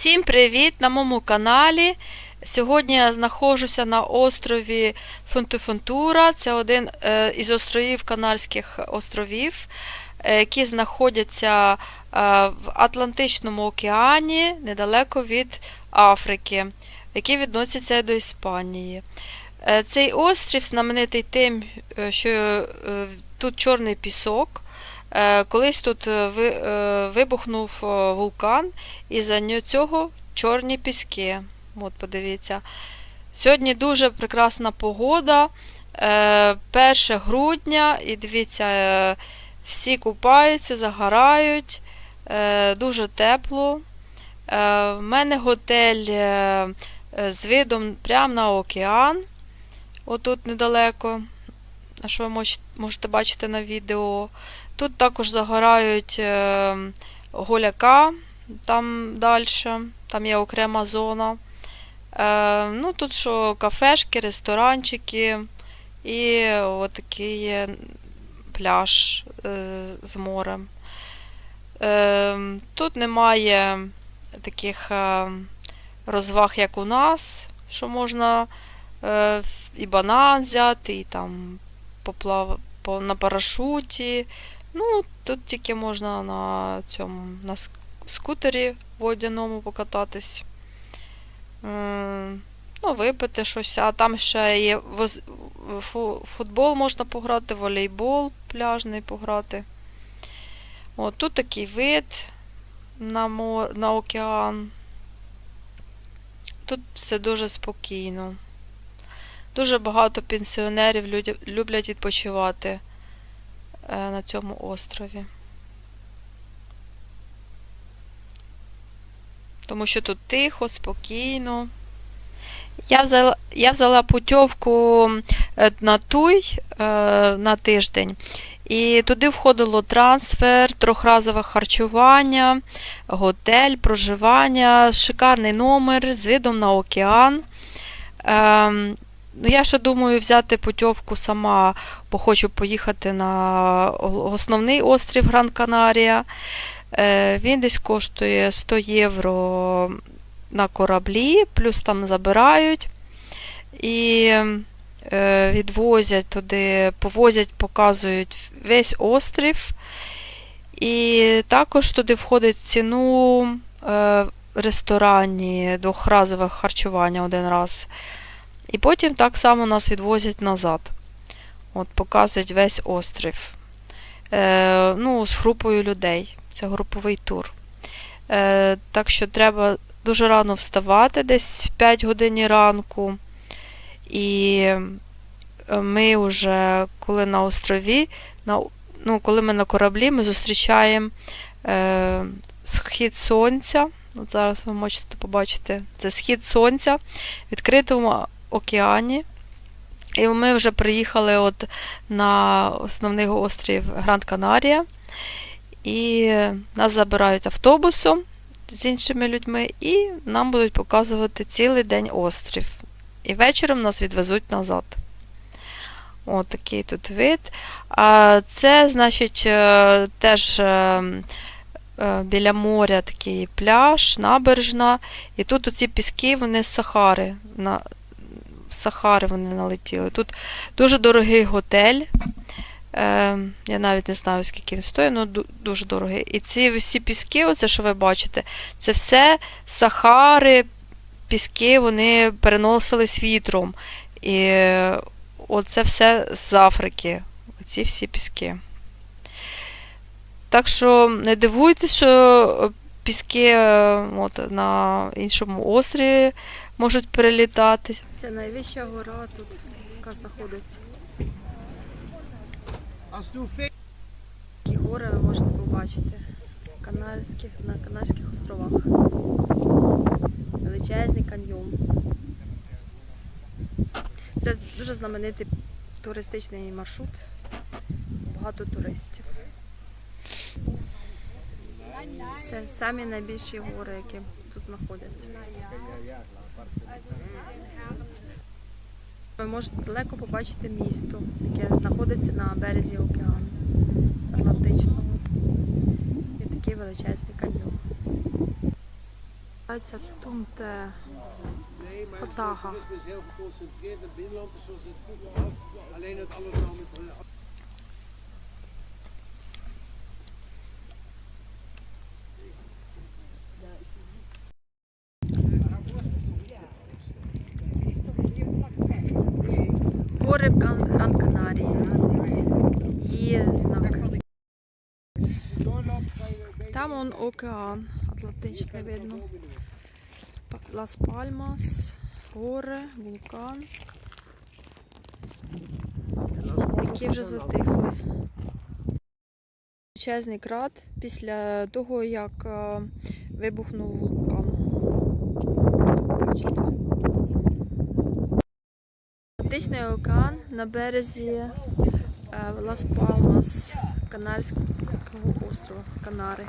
Всім привіт на моєму каналі. Сьогодні я знаходжуся на острові Фунтуфунтура. Це один е, із островів Канарських островів, е, які знаходяться е, в Атлантичному океані недалеко від Африки, які відносяться до Іспанії. Цей острів знаменитий тим, що тут чорний пісок. Е, Колись тут е, е, вибухнув вулкан, і за цього чорні піски. От подивіться. Сьогодні дуже прекрасна погода. е, 1 грудня, і дивіться, всі купаються, загорають, дуже тепло. В мене готель з видом прямо на океан. Отут недалеко. Що ви можете бачити на відео. Тут також загорають е, голяка, там далі, там є окрема зона. Е, ну, тут що кафешки, ресторанчики і отакий пляж е, з морем. Тут немає таких розваг, як у нас, що можна і банан взяти, і там поплав... на парашуті. Ну, тут тільки можна на цьому на скутері водяному покататись. Ну, випити щось, а там ще є футбол можна пограти, волейбол пляжний пограти. От тут такий вид на, мор... на океан. Тут все дуже спокійно. Дуже багато пенсіонерів люблять відпочивати на цьому острові. Тому що тут тихо, спокійно. Я взяла, я взяла путівку е, на Туй е, на тиждень. І туди входило трансфер, трьохразове харчування, готель, проживання, шикарний номер з видом на океан. Ну, я ще думаю взяти путівку сама, бо хочу поїхати на основний острів Гран Канарія. Е, він десь коштує 100 євро на кораблі, плюс там забирають і е, відвозять туди, повозять, показують весь острів. І також туди входить ціну е, в ресторані двохразове харчування один раз. І потім так само нас відвозять назад. От, показують весь острів. Е, ну, з групою людей. Це груповий тур. Е, так що треба дуже рано вставати, десь в 5 годині ранку. І е, ми вже, коли на острові, на, ну, коли ми на кораблі, ми зустрічаємо е, схід сонця. От зараз ви можете побачити, це схід сонця відкритому океані. І ми вже приїхали от на основний острів Гранд Канарія. І нас забирають автобусом з іншими людьми, і нам будуть показувати цілий день острів. І вечором нас відвезуть назад. От такий тут вид. А це, значить, е, теж е, е, біля моря такий пляж, набережна. І тут оці піски, вони з Сахари. Сахари вони налетіли. Тут дуже дорогий готель. Е, я навіть не знаю, скільки він стоїть, але дуже дорогий. І ці всі піски, оце, що ви бачите, це все Сахари, піски, вони переносились вітром. І оце все з Африки. Оці всі піски. Так що не дивуйтесь, що піски е, от, на іншому острові можуть перелітати. Це найвища гора тут, яка знаходиться. Які гори можете побачити Канарських, на Канарських островах. Величезний каньйон. Це дуже знаменитий туристичний маршрут. Багато туристів. Це самі найбільші гори, які тут знаходяться. Ви можете далеко побачити місто, яке знаходиться на березі океану Атлантичного. І такий величезний каньйон. Називається Тунте Nee, Гори в Гран Канарії. Є знак. Там он океан Атлантичний видно. Лас Пальмас, гори, вулкан, які вже затихли. Величезний крат після того, як е, вибухнув вулкан. Бачите? Атлантичний океан на березі е, Лас Палмас, Канарського острова, Канари.